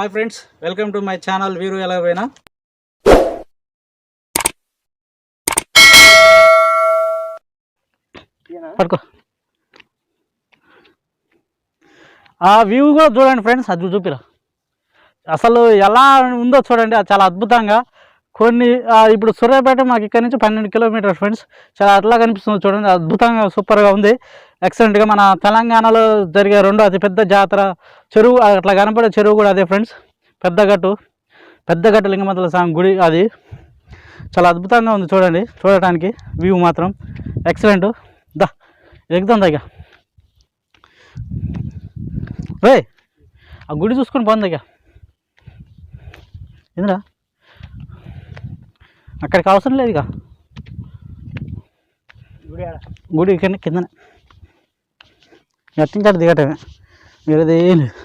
Hi friends welcome to my channel వీరు ఎలా పోయినా పడుకో. ఆ వ్యూ కూడా చూడండి ఫ్రెండ్స్ అది చూపిరా. అసలు ఎలా ఉందో చూడండి అది చాలా అద్భుతంగా. కొన్ని ఇప్పుడు సూర్యాపేట మాకు ఇక్కడ నుంచి పన్నెండు కిలోమీటర్ ఫ్రెండ్స్ చాలా అట్లా కనిపిస్తుంది చూడండి అద్భుతంగా సూపర్గా ఉంది. ఎక్సలెంట్గా మన తెలంగాణలో జరిగే రెండో అతిపెద్ద జాతర చెరువు అట్లా కనపడే చెరువు కూడా అదే ఫ్రెండ్స్ పెద్దగట్టు పెద్దగట్టు లింగమంతల స్వామి గుడి అది. చాలా అద్భుతంగా ఉంది చూడండి చూడటానికి వ్యూ మాత్రం. ఎక్సలెంట్ దా ఎక్కుదాం దగ్గర రే ఆ గుడి చూసుకొని పోంది దగ్గర ఏందిరా? అక్కడికి అవసరం లేదు ఇక. గుడి కింద కిందనే. ఎట్టించాడు దిగటమే. వేరేది ఏం లేదు.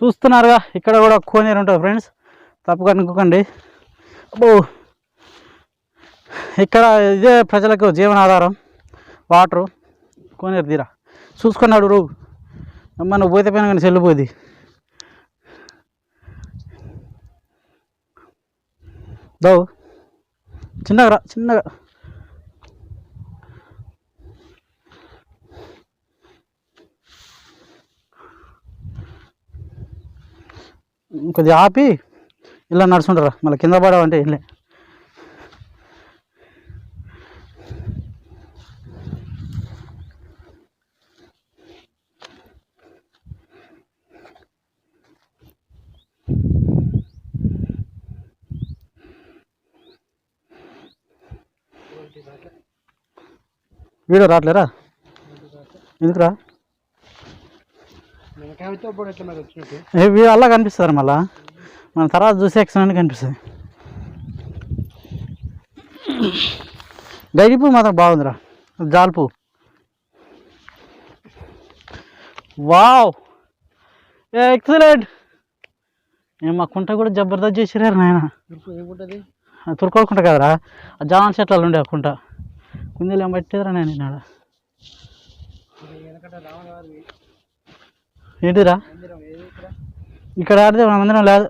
చూస్తున్నారుగా ఇక్కడ కూడా కోనేరు ఉంటుంది ఫ్రెండ్స్. తప్పకుండా అనుకోకండి అబ్బో. ఇక్కడ ఇదే ప్రజలకు జీవనాధారం. వాటరు. కోనేరు తీరా. చూసుకున్నాడు రూ అమ్మ నువ్వు పోతే పైన కానీ చెల్లిపోద్ది దో. చిన్నగా రా చిన్నగా. కొద్దిగా ఆపి ఇలా నడుచుంటారా మళ్ళీ కింద పడవంటే ఇల్లే. వీడియో రావట్లేరా ఎందుకురా? అలా కనిపిస్తారు మళ్ళా. మన తర్వాత చూసి ఎక్సలెంట్ కనిపిస్తుంది డైరీ పువ్వు మాత్రం బాగుందిరా. జాల్పు వావ్! ఎక్సలెంట్! మా కుంట కూడా జబర్దస్త్ చేసిరారు నాయన. తురుకోకుంట కదరా. ఆ జాన్ చెట్లు ఉండే ఆ కుంట. కుందేలు ఏం పట్టేదిరా నేను ఈనాడ. ఏంటిరా ఇక్కడ ఆడితే మన మందిరం లేదు.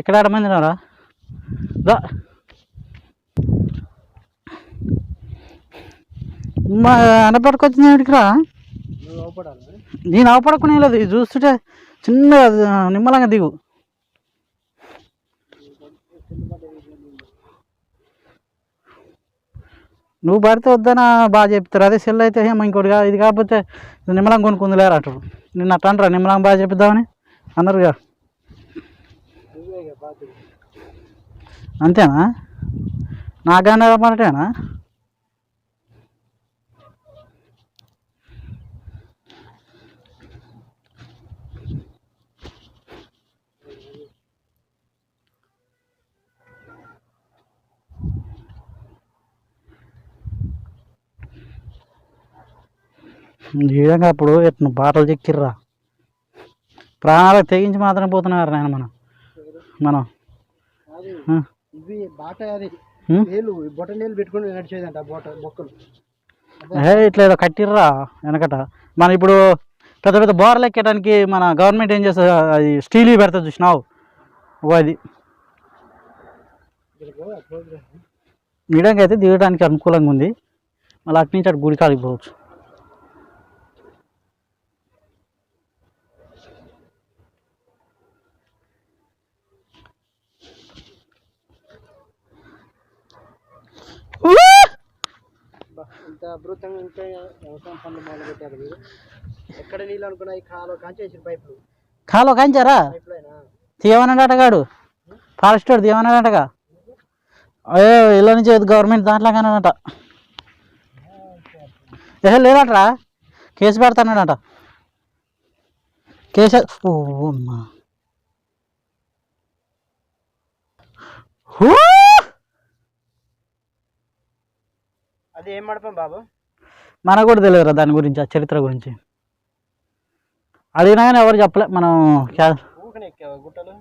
ఇక్కడ ఆడ మందిరం రా మా అనపట్టుకొచ్చింది ఏమిటికిరా? నేను అవపడకునే లేదు. ఇది చూస్తుంటే చిన్నగా నిమ్మలంగా దిగు. నువ్వు పడితే వద్దనా బాగా చెప్తారు. అదే సెల్ అయితే ఏమో ఇంకోటిగా ఇది కాకపోతే నిమ్మలం కొనుక్కుందిలేరు అంటారు. నిన్న అట్ట అంటారా? నిమ్మలం బాగా చెప్తామని అన్నారుగా అంతేనా? నాకన్నా రమ్మన్నట్టేనా తీయడంగా అప్పుడు ఎట్ను బాటలు చెక్కిర్రా. ప్రాణాలకు తెగించి మాత్రం పోతున్నారు నాయన మనం. మనం. ఇవి బాట అది. హ్మ్? నీళ్ళు బొట్ట నీళ్ళు పెట్టుకుని నడిచేదంట ఆ బొట్ట బొక్కలు. ఏ ఇట్లా ఏదో కట్టిర్రా వెనకట. మన ఇప్పుడు పెద్ద పెద్ద బోర్లు ఎక్కడానికి మన గవర్నమెంట్ ఏం చేస్తుంది? అది స్టీల్ పెడుతుంది చూసినావు? అది. మీడియంగా అయితే దిగడానికి అనుకూలంగా ఉంది. మళ్ళీ అటు నుంచి అటు గుడి కాడికి పోవచ్చు. ఇంత అద్భుతంగా ఇంకా వ్యవసాయం పనులు మొదలు పెట్టారు మీరు. ఎక్కడ నీళ్ళు అనుకున్నా ఈ కాలో కాంచేసిన పైపులు. కాలో కాంచారా? పైపులు అయినా తీయమన్నాడు గాడు. ఫారెస్ట్ వాడు తీయమన్నాడటగా అయ్యో ఇళ్ళ నుంచి గవర్నమెంట్ దాంట్లో కానట ఏ లేదట్రా? కేసు పెడతానట కేసు ఓ అమ్మా హూ! అది ఏం మడపం బాబు? మనకు కూడా తెలియదురా దాని గురించి ఆ చరిత్ర గురించి. అడిగినా కానీ ఎవరు చెప్పలే మనం క్యా- ఊకనే ఎక్కావా గుట్టలు?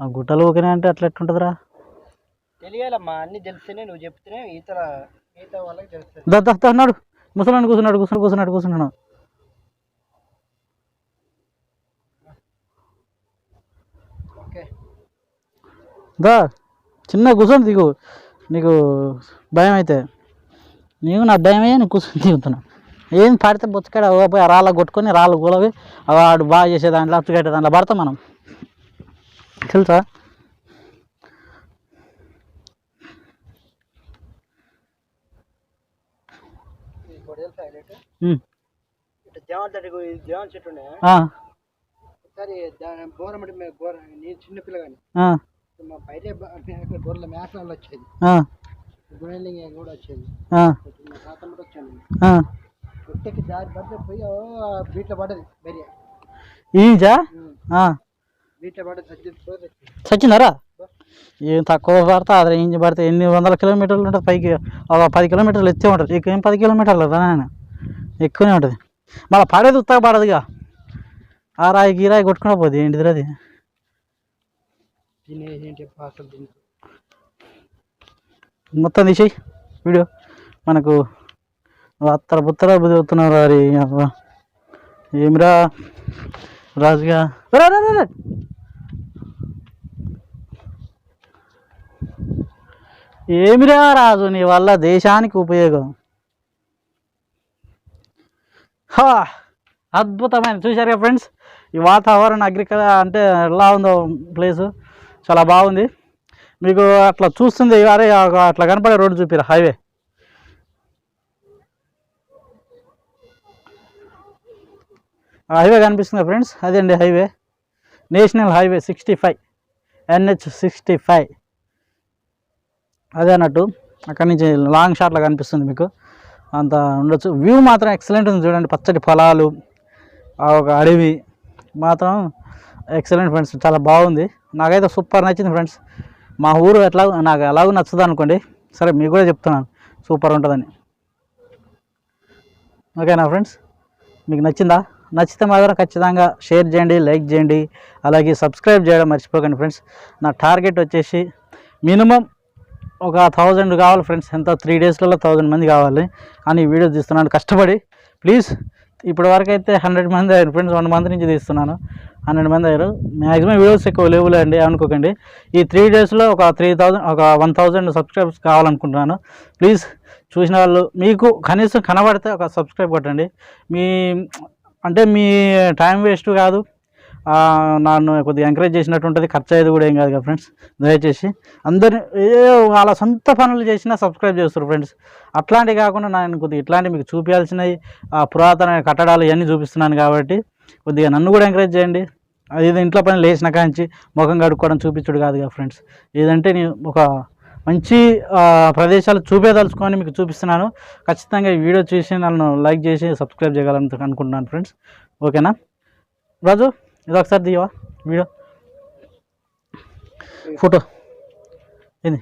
ఆ గుట్టలు ఊకినా అంటే అట్లా ఎట్టుంటుందిరా? తెలియాలమ్మా అన్ని తెలిస్తేనే నువ్వు చెప్తేనే ఈతల మిగతా వాళ్ళకి తెలుస్తుంది. దా దా దా అన్నాడు ముసలాన్ని కూర్చున్నాడు కూర్చున్నాడు కూర్చున్నాడు కూర్చున్నాడు. ఓకే. దా చిన్న కూర్చొని దిగు. నీకు భయం అయితే నీకు నా భయమే నేను కూర్చొని దిగుతున్నా ఏం పడితే బొచ్చకాడ పోయి రాళ్ళ కొట్టుకొని రాళ్ళు కూలవి వాడు బాగా చేసే దాంట్లో అప్పు కట్టే దాంట్లో పడతాం మనం. తెలుసా? నేను చిన్న పిల్లగాని బయట గొర్రెల మేకలు వచ్చేది ఈజా చచ్చిందరా ఏం తక్కువ పడతా అదే ఇంజి పడితే ఎన్ని వందల కిలోమీటర్లు ఉంటుంది పైకి? ఒక పది కిలోమీటర్లు ఎత్తే ఉంటుంది. ఇక ఏం పది కిలోమీటర్లు నాయన? ఎక్కువనే ఉంటుంది. మళ్ళీ పడేది ఉత్తగా పడదుగా. ఆ రాయి ఈ రాయి కొట్టుకునే పోతుంది ఏంటిది అది? మొత్తం తీసేయి. వీడియో. మనకు అత్తర పుత్తర బుద్ధి రారి ఏమిరా? రాజుగా. ఏమిరా రాజు నీ వల్ల దేశానికి ఉపయోగం? హా! అద్భుతమైన. చూశారుగా ఫ్రెండ్స్? ఈ వాతావరణం అగ్రికల్ అంటే ఎలా ఉందో ప్లేసు. చాలా బాగుంది. మీకు అట్లా చూస్తుంది అరే అట్లా కనపడే రోడ్డు చూపిరా హైవే హైవే కనిపిస్తుంది ఫ్రెండ్స్ అదే అండి highway national highway sixty five NH sixty five అదే అన్నట్టు అక్కడి నుంచి లాంగ్ షాట్లో కనిపిస్తుంది మీకు. అంత ఉండొచ్చు. వ్యూ మాత్రం ఎక్సలెంట్ ఉంది చూడండి పచ్చటి పొలాలు ఆ ఒక అడవి మాత్రం ఎక్సలెంట్ ఫ్రెండ్స్ చాలా బాగుంది. నాకైతే సూపర్ నచ్చింది ఫ్రెండ్స్ మా ఊరు ఎట్లా నాకు ఎలాగో నచ్చుతుంది అనుకోండి సరే మీకు కూడా చెప్తున్నాను. సూపర్ ఉంటుందని. ఓకేనా ఫ్రెండ్స్? మీకు నచ్చిందా? నచ్చితే మాత్రం ఖచ్చితంగా షేర్ చేయండి లైక్ చేయండి అలాగే సబ్స్క్రైబ్ చేయడం మర్చిపోకండి ఫ్రెండ్స్. నా టార్గెట్ వచ్చేసి మినిమం ఒక థౌజండ్ కావాలి ఫ్రెండ్స్. ఎంత? త్రీ డేస్లలో థౌజండ్ మంది కావాలి అని వీడియో తీస్తున్నాను. కష్టపడి ప్లీజ్ ఇప్పటి వరకు అయితే హండ్రెడ్ మంది అయ్యారు. ఫ్రెండ్స్ వన్ మంత్ నుంచి తీస్తున్నాను. హండ్రెడ్ మంది అయ్యారు. మ్యాక్సిమం వీడియోస్ ఎక్కువ లేవులే అండి. అనుకోకండి. ఈ త్రీ డేస్లో ఒక త్రీ థౌజండ్ ఒక వన్ థౌజండ్ సబ్స్క్రైబ్స్ కావాలనుకుంటున్నాను. ప్లీజ్ చూసిన వాళ్ళు మీకు కనీసం కనబడితే ఒక సబ్స్క్రైబ్ కొట్టండి. మీ అంటే మీ టైం వేస్ట్ కాదు. నన్ను కొద్దిగా ఎంకరేజ్ చేసినట్టు ఉంటుంది ఖర్చు అయ్యేది కూడా ఏం కాదు కదా ఫ్రెండ్స్ దయచేసి అందరిని ఏ వాళ్ళ సొంత పనులు చేసినా సబ్స్క్రైబ్ చేస్తారు ఫ్రెండ్స్ అట్లాంటివి కాకుండా నేను కొద్దిగా ఇట్లాంటివి మీకు చూపించాల్సినవి ఆ పురాతన కట్టడాలు ఇవన్నీ చూపిస్తున్నాను కాబట్టి కొద్దిగా నన్ను కూడా ఎంకరేజ్ చేయండి. అది ఇది ఇంట్లో పని లేచిన కాంచి ముఖం కడుక్కోవడం చూపించుడు కాదు కదా ఫ్రెండ్స్ ఏదంటే నేను ఒక మంచి ప్రదేశాలు చూపేదలుచుకొని మీకు చూపిస్తున్నాను. ఖచ్చితంగా ఈ వీడియో చూసి నన్ను లైక్ చేసి సబ్స్క్రైబ్ చేయగలను అనుకుంటున్నాను ఫ్రెండ్స్ ఓకేనా? రాజు? ఇది ఒకసారి తీయవా వీడియో ఫోటో. ఏంది?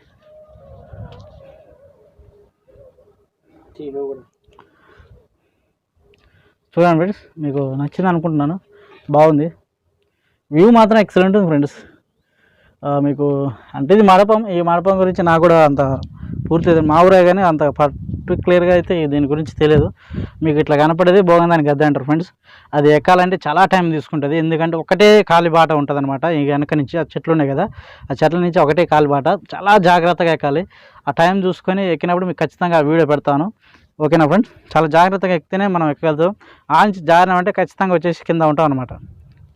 చూడండి ఫ్రెండ్స్ మీకు నచ్చింది అనుకుంటున్నాను. బాగుంది. వ్యూ మాత్రం ఎక్సలెంట్ ఉంది ఫ్రెండ్స్. మీకు అంటే ఇది మడపం ఈ మడపం గురించి నాకు కూడా అంత పూర్తి మా ఊరే కానీ అంత క్లియర్గా అయితే దీని గురించి తెలియదు. మీకు ఇట్లా కనపడేది భోగందాని గద్దె అంటారు ఫ్రెండ్స్. అది ఎక్కాలంటే చాలా టైం తీసుకుంటుంది. ఎందుకంటే ఒకటే కాలి బాట ఉంటుంది అనమాట ఈ వెనక నుంచి ఆ చెట్లు ఉన్నాయి కదా ఆ చెట్ల నుంచి ఒకటే కాలి బాట. చాలా జాగ్రత్తగా ఎక్కాలి. ఆ టైం చూసుకొని ఎక్కినప్పుడు మీకు ఖచ్చితంగా ఆ వీడియో పెడతాను. ఓకేనా ఫ్రెండ్స్? చాలా జాగ్రత్తగా ఎక్కితేనే మనం ఎక్కగలుగుతాం. ఆ నుంచి జారినామంటే ఖచ్చితంగా వచ్చేసి కింద ఉంటాం అనమాట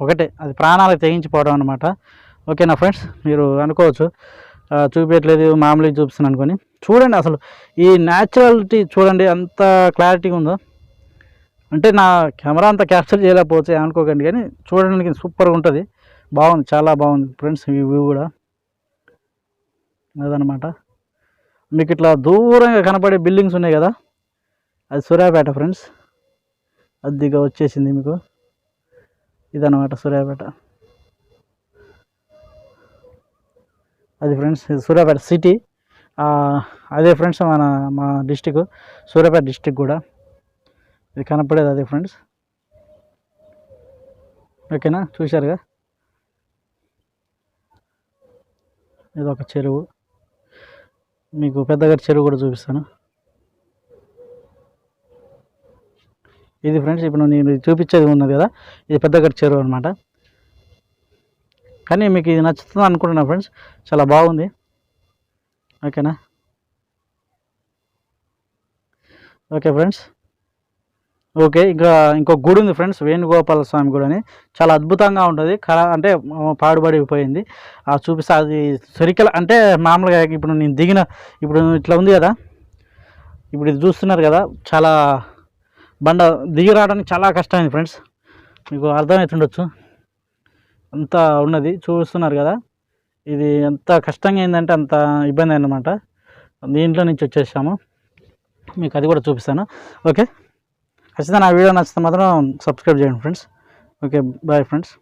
ఒకటే అది ప్రాణాలకు తెగించిపోవడం అనమాట ఓకేనా ఫ్రెండ్స్? మీరు అనుకోవచ్చు. చూపించట్లేదు మామూలుగా చూపిస్తున్నాను అనుకొని. చూడండి అసలు ఈ న్యాచురాలిటీ చూడండి అంత క్లారిటీగా ఉందో. అంటే నా కెమెరా అంత క్యాప్చర్ చేయలేకపోవచ్చు అనుకోకండి కానీ చూడడానికి సూపర్గా ఉంటుంది. బాగుంది చాలా బాగుంది ఫ్రెండ్స్ ఈ వ్యూ కూడా. అదనమాట మీకు ఇట్లా దూరంగా కనపడే బిల్డింగ్స్ ఉన్నాయి కదా అది సూర్యాపేట ఫ్రెండ్స్. అద్దెగా వచ్చేసింది మీకు. ఇదనమాట సూర్యాపేట. అది ఫ్రెండ్స్ ఇది సూర్యాపేట సిటీ. అదే ఫ్రెండ్స్ మన మా డిస్టిక్ సూర్యాపేట డిస్టిక్ కూడా. ఇది కనపడేది అదే ఫ్రెండ్స్. ఓకేనా? చూశారుగా? ఇది ఒక చెరువు. మీకు పెద్దగారి చెరువు కూడా చూపిస్తాను. ఇది ఫ్రెండ్స్ ఇప్పుడు నేను చూపించేది ఉన్నది కదా? ఇది పెద్దగారి చెరువు అనమాట కానీ మీకు ఇది నచ్చుతుంది అనుకుంటున్నా ఫ్రెండ్స్. చాలా బాగుంది. ఓకేనా? Okay friends. ఓకే ఇంకా ఇంకో గుడి ఉంది ఫ్రెండ్స్ వేణుగోపాల స్వామి గుడి అని. చాలా అద్భుతంగా ఉంటుంది. కళ అంటే పాడుబడిపోయింది. ఆ చూపిస్తే అది సరికల అంటే మామూలుగా ఇప్పుడు నేను దిగిన ఇప్పుడు ఇట్లా ఉంది కదా. ఇప్పుడు ఇది చూస్తున్నారు కదా చాలా బండ దిగి రావడానికి చాలా కష్టమైంది ఫ్రెండ్స్. మీకు అర్థమవుతుండొచ్చు అంతా ఉన్నది చూస్తున్నారు కదా. ఇది ఎంత కష్టంగా అయిందంటే అంత ఇబ్బంది అయిందన్నమాట. దీంట్లో నుంచి వచ్చేసాము. మీకు అది కూడా చూపిస్తాను. ఓకే? ఖచ్చితంగా నా వీడియో నచ్చితే మాత్రం సబ్స్క్రైబ్ చేయండి ఫ్రెండ్స్. Okay bye friends.